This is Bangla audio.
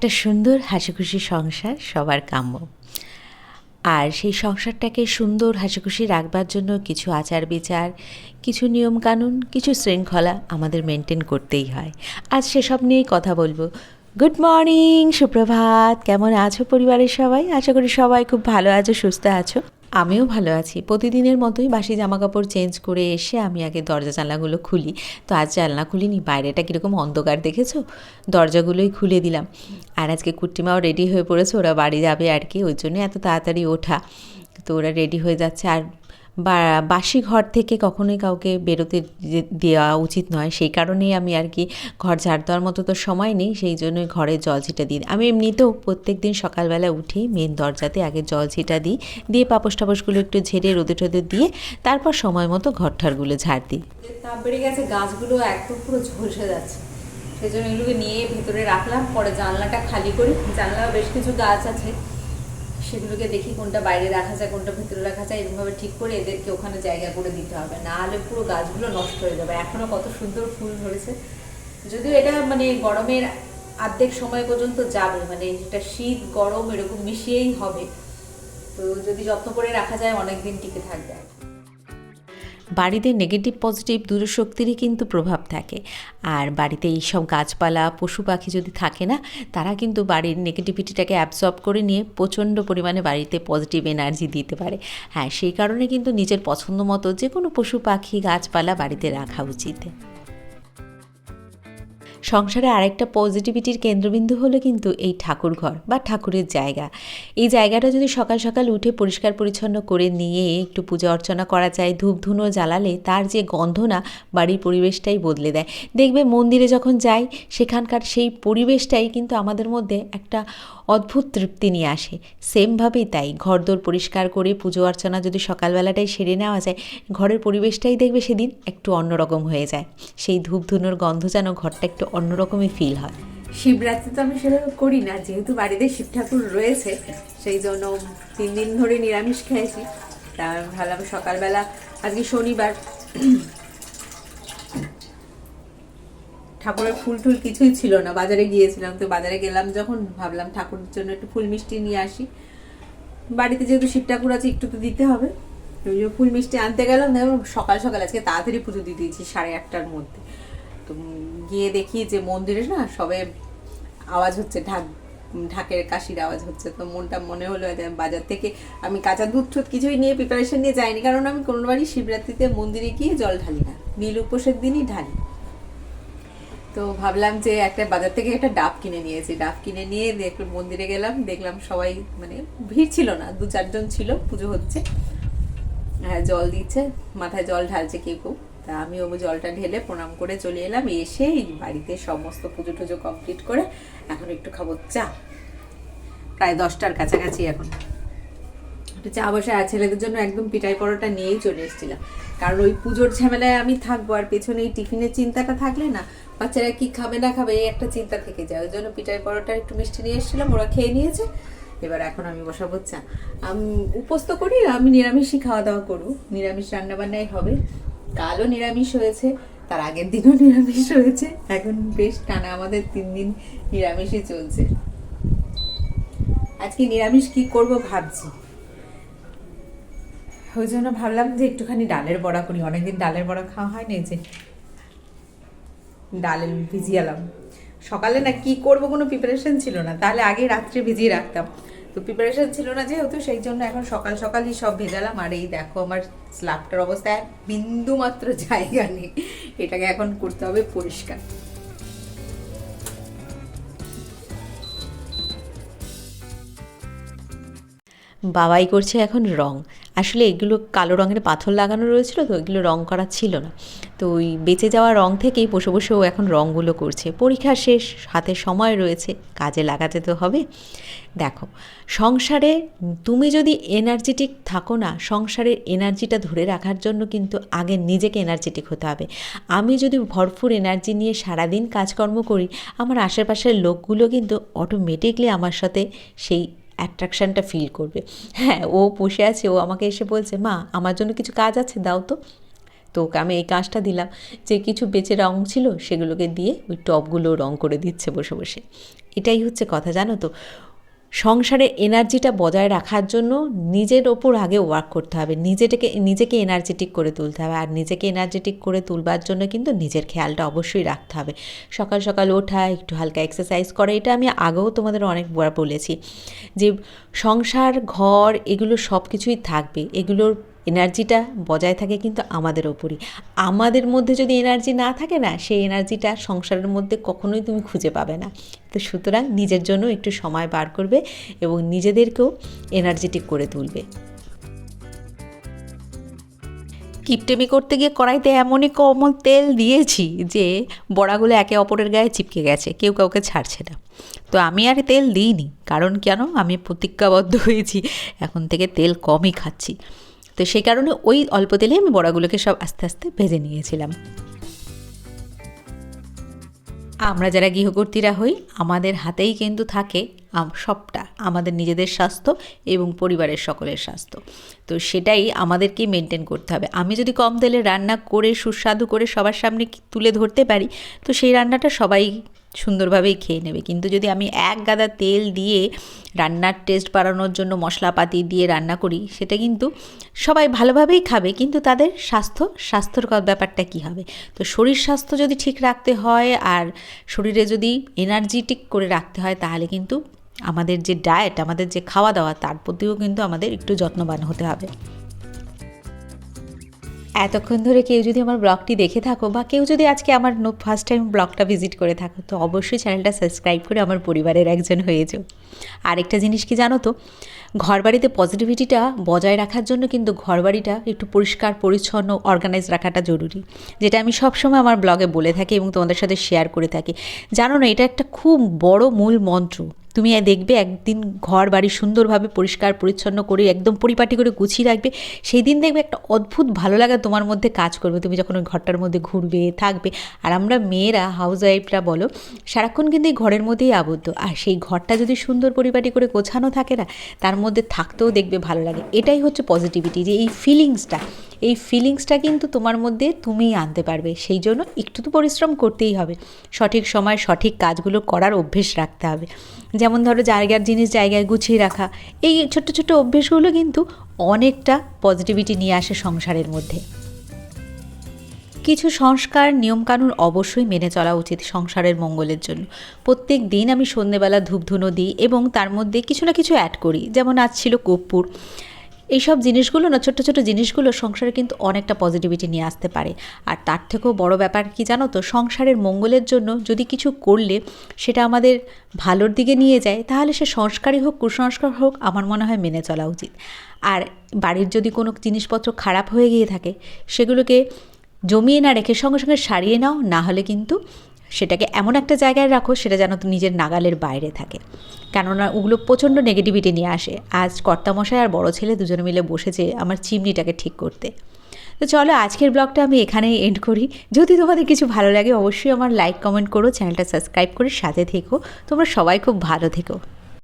একটা সুন্দর হাসিখুশি সংসার সবার কাম্য। আর সেই সংসারটাকে সুন্দর হাসিখুশি রাখবার জন্য কিছু আচার বিচার, কিছু নিয়মকানুন, কিছু শৃঙ্খলা আমাদের মেনটেন করতেই হয়। আজ সেসব নিয়েই কথা বলব। গুড মর্নিং সুপ্রভাত। কেমন আছো পরিবারের সবাই? আশা করি সবাই খুব ভালো আছো, সুস্থ আছো। আমিও ভালো আছি। প্রতিদিনের মতোই বাসি জামা কাপড় চেঞ্জ করে এসে আমি আগে দরজা জানলাগুলো খুলি। তো আজ জানলা খুলিনি, বাইরেটা কীরকম অন্ধকার দেখেছ? দরজাগুলোই খুলে দিলাম। আর আজকে কুট্টিমাও রেডি হয়ে পড়েছে, ওরা বাড়ি যাবে আর কি, ওই জন্য এত তাড়াতাড়ি ওঠা। তো ওরা রেডি হয়ে যাচ্ছে, আর বা বাসি ঘর থেকে কখনোই কাউকে বেরোতে দেওয়া উচিত নয়। সেই কারণেই আমি আর কি ঘর ঝাড় দেওয়ার মতো তো সময় নেই, সেই জন্যই ঘরে জল ছিটা দিই। আমি এমনিতেও প্রত্যেক দিন সকালবেলা উঠি মেন দরজাতে আগে জল ছিটা দিই, দিয়ে পাপোশ টাপোশগুলো একটু ঝেড়ে রোদে টোদে দিয়ে তারপর সময় মতো ঘর ঠারগুলো ঝাড় দিই। বেড়ে গেছে, গাছগুলো একদম পুরো ঝলসে যাচ্ছে। সেই জন্য এগুলোকে নিয়ে ভিতরে রাখলাম, পরে জানলাটা খালি করি। জানলাও বেশ কিছু গাছ আছে। সেগুলোকে দেখি কোনটা বাইরে রাখা যায়, কোনটা ভিতরে রাখা যায়, এরকমভাবে ঠিক করে এদেরকে ওখানে জায়গা করে দিতে হবে। না হলে পুরো গাছগুলো নষ্ট হয়ে যাবে। এখনও কত সুন্দর ফুল ধরেছে। যদিও এটা মানে গরমের আর্ধেক সময় পর্যন্ত যাবে মানে এটা শীত, গরম এরকম মিশিয়েই হবে। তো যদি যত্ন করে রাখা যায় অনেক দিন টিকে থাকবে। বাড়িতে নেগেটিভ পজিটিভ দূর শক্তিরই কিন্তু প্রভাব থাকে। আর বাড়িতে এইসব গাছপালা, পশু পাখি যদি থাকে না, তারা কিন্তু বাড়ির নেগেটিভিটিটাকে অ্যাবসর্ব করে নিয়ে প্রচণ্ড পরিমাণে বাড়িতে পজিটিভ এনার্জি দিতে পারে। হ্যাঁ সেই কারণে কিন্তু নিজের পছন্দ মতো যে কোনো পশু পাখি, গাছপালা বাড়িতে রাখা উচিত। সংসারে আরেকটা পজিটিভিটির কেন্দ্রবিন্দু হলো কিন্তু এই ঠাকুর ঘর বা ঠাকুরের জায়গা। এই জায়গাটা যদি সকাল সকাল উঠে পরিষ্কার পরিচ্ছন্ন করে নিয়ে একটু পূজা অর্চনা করা যায় ধূপ ধুনো জ্বালালে তার যে গন্ধ না বাড়ির পরিবেশটাই বদলে দেয়। দেখবে মন্দিরে যখন যাই, সেখানকার সেই পরিবেশটাই কিন্তু আমাদের মধ্যে একটা অদ্ভুত তৃপ্তি নিয়ে আসে। সেমভাবেই তাই, ঘরদোর পরিষ্কার করে পুজো অর্চনা যদি সকালবেলাটাই সেরে নেওয়া যায়, ঘরের পরিবেশটাই দেখবে সেদিন একটু অন্যরকম হয়ে যায়। সেই ধূপ ধুনোর গন্ধ যেন ঘরটা একটু অন্যরকমই ফিল হয়। শিবরাত্রি তো আমি সেভাবে করি না, যেহেতু বাড়িতে শিব ঠাকুর রয়েছে, সেই জন্য তিন দিন ধরে নিরামিষ খেয়েছি তা ভাবলাম সকালবেলা, আজকে শনিবার, ঠাকুরের ফুল টুল কিছুই ছিল না, বাজারে গিয়েছিলাম, তো বাজারে গেলাম যখন, ভাবলাম ঠাকুরের জন্য একটু ফুল মিষ্টি নিয়ে আসি। বাড়িতে যেহেতু শিব ঠাকুর আছে, একটু তো দিতে হবে। ফুল মিষ্টি আনতে গেলাম সকাল সকাল আজকে তাড়াতাড়ি পুজো দিয়ে দিয়েছি সাড়ে আটটার মধ্যে। তো গিয়ে দেখি যে মন্দিরে না সবে আওয়াজ হচ্ছে, ঢাক, ঢাকের কাশির আওয়াজ হচ্ছে। তো মনটা মনে হলো বাজার থেকে, আমি কাঁচা দুধ টুধ কিছুই নিয়ে প্রিপারেশন নিয়ে যাইনি, কারণ আমি কোনোবারই শিবরাত্রিতে মন্দিরে গিয়ে জল ঢালি না। নীল উপোসের দিনই ঢালি। তো ভাবলাম যে একটা বাজার থেকে একটা ডাব কিনে নিয়েছি। ডাব কিনে নিয়ে দেখলাম মন্দিরে গেলাম, দেখলাম সবাই মানে ভিড় ছিল না দু চারজন ছিল, পুজো হচ্ছে। হ্যাঁ জল দিচ্ছে, মাথায় জল ঢালছে কেউ কেউ। তা আমি ও জলটা ঢেলে প্রণাম করে চলে এলাম। এসে বাড়িতে সমস্ত পুজো টুজো কমপ্লিট করে এখন একটু খাব চা। প্রায় দশটার কাছাকাছি এখন। একটু চা বসে আর ছেলেদের জন্য একদম পিটাই পরোটা নিয়েই চলে এসেছিলাম। কারণ ওই পুজোর ঝামেলায় আমি থাকব আর পেছনে এই টিফিনের চিন্তাটা থাকলে না বাচ্চারা কি খাবে না খাবে এই একটা চিন্তা থেকে যায়। ওই জন্য পিটাই পরোটা একটু মিষ্টি নিয়ে এসেছিলাম, ওরা খেয়ে নিয়েছে। এবার এখন আমি বসাবো চা। আমি, উপোস করি, আমি নিরামিষই খাওয়া দাওয়া করব। নিরামিষ রান্নাবান্নাই হবে। কালও নিরামিষ হয়েছে, তার আগের দিনও নিরামিষ হয়েছে। এখন বেশ টানা আমাদের তিন দিন নিরামিষই চলছে। আজকে নিরামিষ কি করব ভাবছি। ওই জন্য ভাবলাম যে একটুখানি ডালের বড়া করি। অনেকদিন ডালের বড়া খাওয়া হয় না যে ডাল ভিজিয়ালাম সকালে না কি করব কোনো প্রিপারেশন ছিল না। তাহলে আগে রাত্রে ভিজিয়ে রাখতাম। তো প্রিপারেশন ছিল না যেহেতু, সেই জন্য এখন সকাল সকালই সব ভেজালাম। আর এই দেখো আমার স্ল্যাবটার অবস্থা এক বিন্দু মাত্র জায়গা নেই। এটাকে এখন করতে হবে পরিষ্কার। বাবাই করছে এখন রং। আসলে এগুলো কালো রঙের পাথর লাগানো রয়েছিল তো, এগুলো রং করা ছিল না। তো ওই বেঁচে যাওয়া রং থেকেই বসে বসে ও এখন রঙগুলো করছে। পরীক্ষা শেষ, হাতে সময় রয়েছে, কাজে লাগাতে তো হবে। দেখো, সংসারে তুমি যদি এনার্জেটিক থাকো না, সংসারের এনার্জিটা ধরে রাখার জন্য কিন্তু আগে নিজেকে এনার্জেটিক হতে হবে। আমি যদি ভরপুর এনার্জি নিয়ে সারাদিন কাজকর্ম করি, আমার আশেপাশের লোকগুলো কিন্তু অটোমেটিকলি আমার সাথে সেই অ্যাট্রাকশানটা ফিল করবে। হ্যাঁ ও বসে আছে, ও আমাকে এসে বলছে, মা, আমার জন্য কিছু কাজ আছে, দাও তো। তো ওকে আমি এই কাজটা দিলাম। যে কিছু বেঁচে রঙ ছিল, সেগুলোকে দিয়ে ওই টপগুলো রং করে দিচ্ছে বসে বসে। এটাই হচ্ছে কথা, জানো তো? সংসারে এনার্জিটা বজায় রাখার জন্য নিজের ওপর আগে ওয়ার্ক করতে হবে। নিজেটাকে, নিজেকে এনার্জেটিক করে তুলতে হবে। আর নিজেকে এনার্জেটিক করে তুলবার জন্য কিন্তু নিজের খেয়ালটা অবশ্যই রাখতে হবে। সকাল সকাল ওঠা, একটু হালকা এক্সারসাইজ করা, এটা আমি আগেও তোমাদের অনেকবার বলেছি যে সংসার, ঘর, এগুলো সব কিছুই থাকবে। এগুলোর এনার্জিটা বজায় থাকে কিন্তু আমাদের ওপরই। আমাদের মধ্যে যদি এনার্জি না থাকে না, সেই এনার্জিটা সংসারের মধ্যে কখনোই তুমি খুঁজে পাবে না। তো সুতরাং নিজের জন্য একটু সময় বার করবে এবং নিজেদেরকেও এনার্জেটিক করে তুলবে। কিপটেমি করতে গিয়ে কড়াইতে এমনই কম তেল দিয়েছি যে বড়াগুলো একে অপরের গায়ে চিপকে গেছে, কেউ কাউকে ছাড়ছে না। তো আমি আর তেল দিইনি, কারণ কেন? আমি প্রতিজ্ঞাবদ্ধ হয়েছি, এখন থেকে তেল কমই খাচ্ছি। তো সেই কারণে ওই অল্প তেলে আমি বড়াগুলোকে সব আস্তে আস্তে ভেজে নিয়েছিলাম। আমরা যারা গৃহকর্তীরা হই, আমাদের হাতেই কিন্তু থাকে সবটা, আমাদের নিজেদের স্বাস্থ্য এবং পরিবারের সকলের স্বাস্থ্য। তো সেটাই আমাদেরকেই মেনটেন করতে হবে। আমি যদি কম তেলে রান্না করে, সুস্বাদু করে সবার সামনে তুলে ধরতে পারি, তো সেই রান্নাটা সবাই সুন্দরভাবেই খেয়ে নেবে। কিন্তু যদি আমি এক গাদা তেল দিয়ে রান্নার টেস্ট বাড়ানোর জন্য মশলাপাতি দিয়ে রান্না করি, সেটা কিন্তু সবাই ভালোভাবেই খাবে, কিন্তু তাদের স্বাস্থ্য, স্বাস্থ্যর ব্যাপারটা কী হবে? তো শরীর স্বাস্থ্য যদি ঠিক রাখতে হয় আর শরীরে যদি এনার্জিটিক করে রাখতে হয়, তাহলে কিন্তু আমাদের যে ডায়েট আমাদের যে খাওয়া দাওয়া, তার প্রতিও কিন্তু আমাদের একটু যত্নবান হতে হবে। এতক্ষণ ধরে কেউ যদি আমার ব্লগটি দেখে থাকো বা কেউ যদি আজকে আমার ফার্স্ট টাইম ব্লগটা ভিজিট করে থাকো, তো অবশ্যই চ্যানেলটা সাবস্ক্রাইব করে আমার পরিবারের একজন হয়ে যাও আরেকটা জিনিস কি জানো তো? ঘরবাড়িতে পজিটিভিটিটা বজায় রাখার জন্য কিন্তু ঘরবাড়িটা একটু পরিষ্কার, পরিচ্ছন্ন অর্গানাইজ রাখাটা জরুরি। যেটা আমি সবসময় আমার ব্লগে বলে থাকি এবং তোমাদের সাথে শেয়ার করে থাকি। জানো না, এটা একটা খুব বড় মূল মন্ত্র। তুমি দেখবে একদিন ঘর, বাড়ি সুন্দরভাবে পরিষ্কার, পরিচ্ছন্ন করে, একদম পরিপাটি করে গুছিয়ে রাখবে। সেই দিন দেখবে একটা অদ্ভুত ভালো লাগা তোমার মধ্যে কাজ করবে। তুমি যখন ওই ঘরটার মধ্যে ঘুরবে, থাকবে, আর আমরা মেয়েরা হাউস ওয়াইফরা বলো, সারাক্ষণ কিন্তু এই ঘরের মধ্যেই আবদ্ধ। আর সেই ঘরটা যদি সুন্দর, পরিপাটি করে গোছানো থাকে না, তার মধ্যে থাকতেও দেখবে ভালো লাগে। এটাই হচ্ছে পজিটিভিটি যে এই ফিলিংসটা এই ফিলিংসটা কিন্তু তোমার মধ্যে তুমিই আনতে পারবে। সেই জন্য একটু তো পরিশ্রম করতেই হবে। সঠিক সময় সঠিক কাজগুলো করার অভ্যেস রাখতে হবে। যেমন ধরো জায়গার জিনিস জায়গায় গুছিয়ে রাখা, এই ছোট্ট ছোট্ট অভ্যেসগুলো কিন্তু অনেকটা পজিটিভিটি নিয়ে আসে সংসারের মধ্যে। কিছু সংস্কার, নিয়মকানুন অবশ্যই মেনে চলা উচিত সংসারের মঙ্গলের জন্য। প্রত্যেক দিন আমি সন্ধ্যেবেলা ধূপধুনো দিই এবং তার মধ্যে কিছু না কিছু অ্যাড করি। যেমন আজ ছিল কর্পূর। এইসব জিনিসগুলো না, ছোট্ট ছোট জিনিসগুলো সংসারে কিন্তু অনেকটা পজিটিভিটি নিয়ে আসতে পারে। আর তার থেকেও বড় ব্যাপার কি জানো তো, সংসারের মঙ্গলের জন্য যদি কিছু করলে সেটা আমাদের ভালোর দিকে নিয়ে যায়, তাহলে সে সংস্কারই হোক, কুসংস্কার হোক, আমার মনে হয় মেনে চলা উচিত। আর বাড়ির যদি কোনো জিনিসপত্র খারাপ হয়ে গিয়ে থাকে, সেগুলোকে জমিয়ে না রেখে সঙ্গে সঙ্গে সারিয়ে নাও, না হলে কিন্তু সেটাকে এমন একটা জায়গায় রাখো সেটা যেন নিজের নাগালের বাইরে থাকে। কেননা ওগুলো প্রচণ্ড নেগেটিভিটি নিয়ে আসে। আজ কর্তামশাই আর বড় ছেলে দুজনে মিলে বসেছে আমার চিমনিটাকে ঠিক করতে। তো চলো আজকের ব্লগটা আমি এখানেই এন্ড করি। যদি তোমাদের কিছু ভালো লাগে অবশ্যই আমার লাইক কমেন্ট করো চ্যানেলটা সাবস্ক্রাইব করে সাথে থেকো। তোমরা সবাই খুব ভালো থেকো।